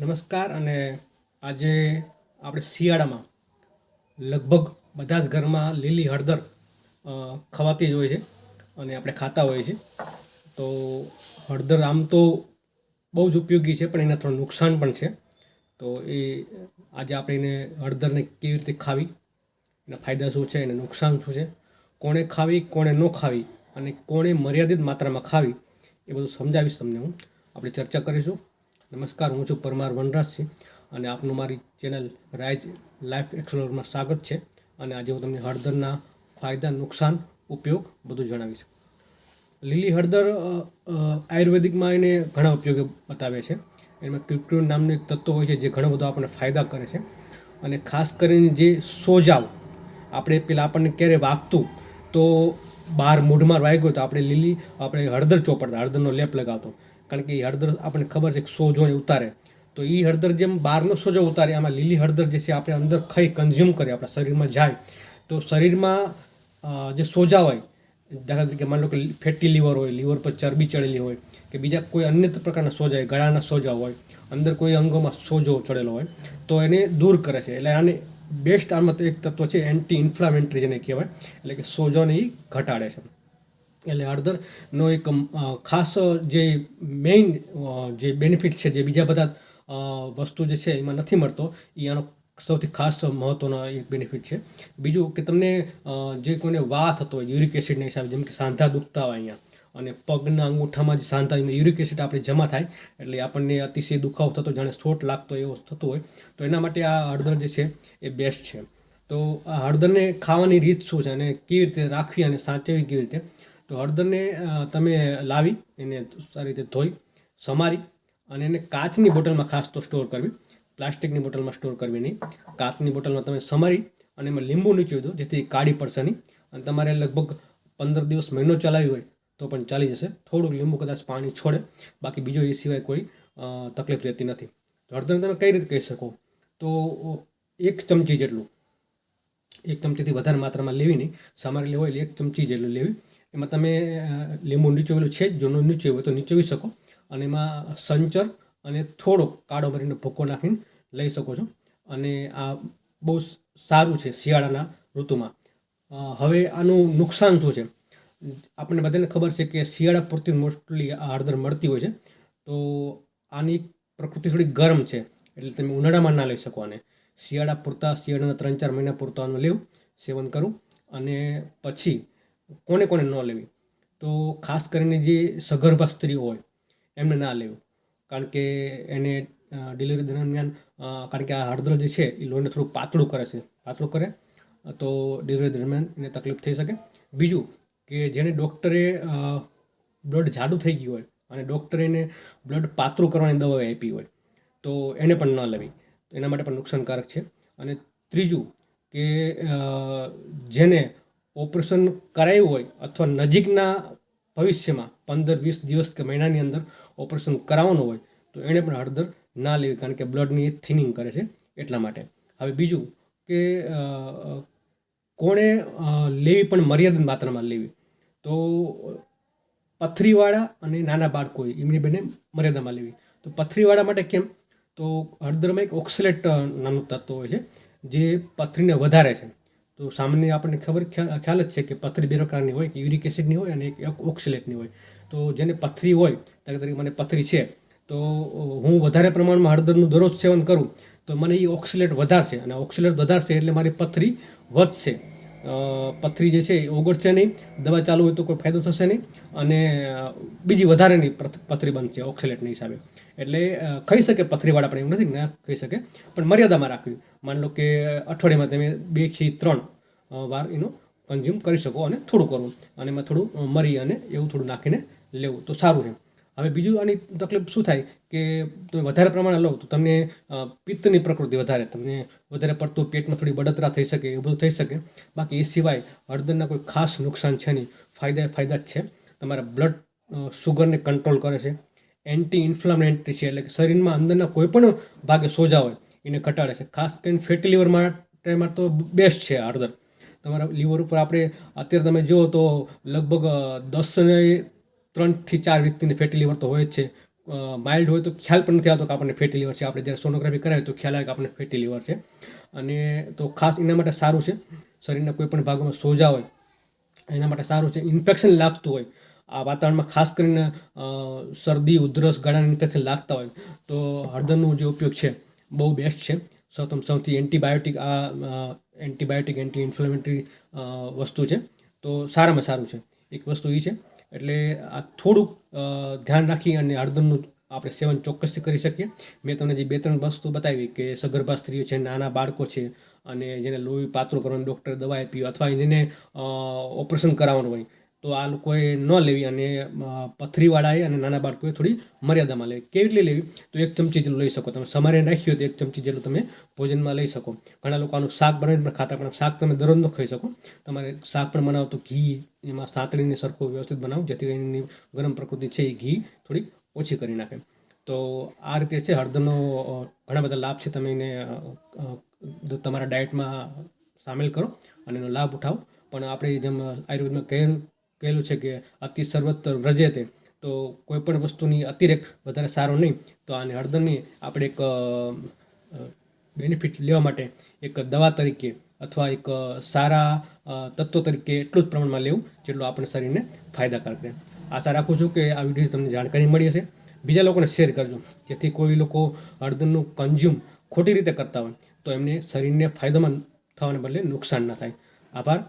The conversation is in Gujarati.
નમસ્કાર અને આજે આપણે શિયાળામાં લગભગ બધા જ ઘરમાં લીલી હળદર ખવાતી જ હોય છે અને આપણે ખાતા હોઈએ છીએ. તો હળદર આમ તો બહુ જ ઉપયોગી છે, પણ એના થોડું નુકસાન પણ છે. તો એ આજે આપણે એને હળદરને કેવી રીતે ખાવી, એના ફાયદા શું છે, એના નુકસાન શું છે, કોણે ખાવી, કોણે ન ખાવી અને કોણે મર્યાદિત માત્રામાં ખાવી એ બધું સમજાવીશ તમને હું. આપણે ચર્ચા કરીશું. નમસ્કાર, હું છું પરમાર વનરાજસિંહ અને આપનું મારી ચેનલ રાઇઝ લાઈફ એક્સપ્લોરમાં સ્વાગત છે અને આજે હું તમને હળદરના ફાયદા, નુકસાન ઉપયોગ બધું જણાવીશ. લીલી હળદર આયુર્વેદિકમાં એને ઘણા ઉપયોગો બતાવે છે. એમાં ક્રિપ્ટોન નામનું એક તત્વ હોય છે જે ઘણો બધો આપણને ફાયદા કરે છે. અને ખાસ કરીને જે સોજાવ આપણે પેલા આપણને ક્યારે વાગતું તો બહાર મૂઢમાં વાગ્યો તો આપણે લીલી, આપણે હળદર ચોપડતા, હળદરનો લેપ લગાવતો. કારણ કે એ હળદર આપણને ખબર છે કે સોજો એ ઉતારે. તો એ હળદર જેમ બહારનો સોજો ઉતારે, આમાં લીલી હળદર જે છે આપણે અંદર ખાઈ કન્ઝ્યુમ કરીએ, આપણા શરીરમાં જાય. તો શરીરમાં જે સોજા હોય, દાખલા તરીકે માની લો કે ફેટી લીવર હોય લીવર પર ચરબી ચડેલી હોય, કે બીજા કોઈ અન્ય પ્રકારના સોજા હોય, ગળાના સોજા હોય, અંદર કોઈ અંગોમાં સોજો ચડેલો હોય, તો એને દૂર કરે છે. એટલે આને બેસ્ટ આમાં એક તત્વ છે એન્ટી ઇન્ફ્લામેન્ટરી જેને કહેવાય. એટલે કે સોજોને એ ઘટાડે છે. એટલે હળદરનો એક ખાસ જે મેઇન જે બેનિફિટ છે, જે બીજા બધા વસ્તુ જે છે, એમાં નથી મળતો એ આનો સૌથી ખાસ મહત્ત્વનો એક બેનિફિટ છે. બીજું કે તમને જે કોઈને વા થતો હોય યુરિક એસિડના હિસાબે, જેમ કે સાંધા દુખતા હોય અહીંયા, અને પગના અંગૂઠામાં જે સાંધા યુરિક એસિડ આપણે જમા થાય, એટલે આપણને અતિશય દુખાવો થતો, જાણે સોટ લાગતો એવો થતો હોય, તો એના માટે આ હળદર જે છે, એ બેસ્ટ છે. તો આ હળદરને ખાવાની રીત શું છે, અને કેવી રીતે રાખવી અને સાચવવી કેવી રીતે? તો હળદરને તમે લાવી, એને સારી રીતે ધોઈ, સમારી અને એને કાચની બોટલમાં ખાસ તો સ્ટોર કરવી. પ્લાસ્ટિકની બોટલમાં સ્ટોર કરવી નહીં. કાચની બોટલમાં તમે સમારી અને એમાં લીંબુ નીચોવી દો, જેથી કાળી પડશે નહીં અને તમારે લગભગ પંદર દિવસ મહિનો ચલાવી હોય, તો પણ ચાલી જશે. થોડુંક લીંબુ કદાચ પાણી છોડે. બાકી બીજો એ સિવાય કોઈ તકલીફ રહેતી નથી. તો હળદરને તમે કઈ રીતે કહી શકો? તો એક ચમચી જેટલું. એક ચમચીથી વધારે માત્રામાં લેવી નહીં. સમારેલી હોય એટલે એક ચમચી જેટલું લેવી. એમાં તમે લીંબુ નીચોવેલું છે જ, જો નીચે હોય તો નીચોવી શકો. અને એમાં સંચર અને થોડો કાળો મરીનો ભૂકો નાખીને લઈ શકો છો. અને આ બહુ સારું છે શિયાળાના ઋતુમાં. હવે આનું નુકસાન શું છે? આપણને બધાને ખબર છે કે શિયાળા પૂરતી મોસ્ટલી આ હળદર મળતી હોય છે. તો આની પ્રકૃતિ થોડી ગરમ છે, એટલે તમે ઉનાળામાં ના લઈ શકો આને. શિયાળા પૂરતા, શિયાળાના ત્રણ ચાર મહિના પૂરતા આનું લેવું, સેવન કરું. અને પછી કોને કોને ન લેવી. તો ખાસ કરીને જે સગર્ભા સ્ત્રીઓ હોય, એમને ના લેવું. કારણ કે એને ડિલિવરી દરમિયાન કારણ કે આ હળદર જે છે, એ લોહીને થોડું પાતળું કરે છે. પાતળું કરે, તો ડિલિવરી દરમિયાન એને તકલીફ થઈ શકે. બીજું કે જેને ડૉક્ટરે બ્લડ જાડું થઈ ગયું હોય અને ડૉક્ટરે એને બ્લડ પાતળું કરવાની દવા આપી હોય, તો એને પણ ન લેવી. એના માટે પણ નુકસાનકારક છે. અને ત્રીજું કે જેને ઓપરેશન કરાયું હોય અથવા નજીકના ભવિષ્યમાં પંદર વીસ દિવસ કે મહિનાની અંદર ઓપરેશન કરાવવાનું હોય, તો એણે પણ હળદર ના લેવી કારણ કે બ્લડની થિનિંગ કરે છે એટલા માટે. હવે બીજું કે કોણે લેવી પણ મર્યાદિત માત્રામાં લેવી. તો પથરીવાળા અને નાના બાળકો, એમની બંને મર્યાદામાં લેવી. તો પથરીવાળા માટે કેમ? તો હળદરમાં એક ઓક્સલેટ નામનું તત્વ હોય છે, જે પથરીને વધારે છે. તો સામાન્ય આપણને ખબર ખ્યાલ જ છે કે પથરી બે પ્રકારની હોય કે યુરિક એસિડની હોય અને એક ઓક્સલેટની હોય. તો જેને પથરી હોય તરીકે મને પથરી છે, તો હું વધારે પ્રમાણમાં હળદરનું દરરોજ સેવન કરું, તો મને એ ઓક્સિલેટ વધારશે. અને ઓક્સિલેટ વધારશે એટલે મારી પથરી વધશે. પથરી જે છે એ ઓગળશે નહીં. દવા ચાલુ હોય તો કોઈ ફાયદો થશે નહીં. અને બીજી વધારેની પથરી બનશે ઓક્સિલેટની હિસાબે. એટલે ખાઈ શકે પથરીવાળા પણ એવું નથી, ના ખાઈ શકે. પણ મર્યાદામાં રાખવી. માની લો કે, અઠવાડિયામાં તમે બેથી ત્રણ વાર એનું કન્ઝ્યુમ કરી શકો અને થોડું કરવું. અને એમાં થોડું મરી અને એવું થોડું નાખીને લેવું. તો સારું છે હવે બીજું આની તકલીફ શું થાય કે તમે વધારે પ્રમાણે લો તો તમને પિત્તની પ્રકૃતિ વધારે, તમને વધારે પડતું પેટમાં થોડી બળતરા થઈ શકે, એવું બધું થઈ શકે. બાકી એ સિવાય હળદરના કોઈ ખાસ નુકસાન છે નહીં. ફાયદા ફાયદા જ છે. તમારા બ્લડ શુગરને કંટ્રોલ કરે છે. એન્ટી ઇન્ફ્લામેટરી છે, એટલે કે શરીરમાં અંદરના કોઈ પણ ભાગે સોજા હોય, એને ઘટાડે છે. ખાસ કરીને ફેટી લીવર માટે તો બેસ્ટ છે હળદર. તમારા લીવર ઉપર આપણે, અત્યારે તમે જુઓ તો લગભગ દસ ત્રણથી ચાર વ્યક્તિને ફેટી લીવર તો હોય છે. માઇલ્ડ હોય તો ખ્યાલ પણ નથી આવતો કે આપણને ફેટી લીવર છે. આપણે જ્યારે સોનોગ્રાફી કરાવીએ તો ખ્યાલ આવે કે આપણને ફેટી લીવર છે. અને તો ખાસ એના માટે સારું છે. શરીરના કોઈ પણ ભાગમાં સોજા હોય, એના માટે સારું છે. ઇન્ફેક્શન લાગતું હોય, આ વાતાવરણમાં ખાસ કરીને શરદી, ઉધરસ, ગળાના ઇન્ફેક્શન લાગતા હોય, તો હળદરનો જે ઉપયોગ છે, બહુ બેસ્ટ છે. સૌથી સૌથી એન્ટીબાયોટિક આ એન્ટીબાયોટિક એન્ટી ઇન્ફ્લેમેટરી વસ્તુ છે. તો સારામાં સારું છે. એક વસ્તુ એ છે એટલે આ થોડુંક ધ્યાન રાખી અને હળદરનું આપણે સેવન ચોક્કસથી કરી શકીએ. મેં તમને જે બે ત્રણ વસ્તુ બતાવી કે સગર્ભા સ્ત્રીઓ છે, નાના બાળકો છે અને જેને લોહી પાતળું કરવાનું ડૉક્ટરે દવા આપી અથવા એને ઓપરેશન કરાવવાનું હોય તો આ લોકોએ ન લેવી અને પથરીવાળાએ અને નાના બાળકોએ થોડી મર્યાદામાં લેવી. કેવી રીતે લેવી? તો એક ચમચી જેટલું લઈ શકો. તમે સમારે રાખ્યું તો એક ચમચી જેટલું તમે ભોજનમાં લઈ શકો. ઘણા લોકો આનું શાક બનાવીને પણ ખાતા પણ શાક તમે દરરોજ ન ખાઈ શકો. તમારે શાક પણ બનાવો તો ઘી, એમાં સાતળીને સરખું વ્યવસ્થિત બનાવો, જેથી એની ગરમ પ્રકૃતિ છે એ ઘી થોડીક ઓછી કરી નાખે. તો આ રીતે છે હળદરનો ઘણા બધા લાભ છે. તમે એને તમારા ડાયટમાં સામેલ કરો અને એનો લાભ ઉઠાવો. પણ આપણે જેમ આયુર્વેદમાં કહેલું કહેલું છે કે અતિ સર્વત્ર વ્રજેતે તો. કોઈ પણ વસ્તુની અતિરેક વધારે સારો નહીં. તો આને હળદરની આપણે એક બેનિફિટ લેવા માટે એક દવા તરીકે અથવા એક સારા તત્વો તરીકે એટલું જ પ્રમાણમાં લેવું જેટલું આપણે શરીરને ફાયદાકારક રહે. આશા રાખું છું કે આ વીડિયો તમને જાણકારી મળી હશે. બીજા લોકોને શેર કરજો. જેથી કોઈ લોકો હળદરનું કન્ઝ્યુમ ખોટી રીતે કરતા હોય, તો એમને શરીરને ફાયદામાં થવાને બદલે નુકસાન ના થાય. આભાર.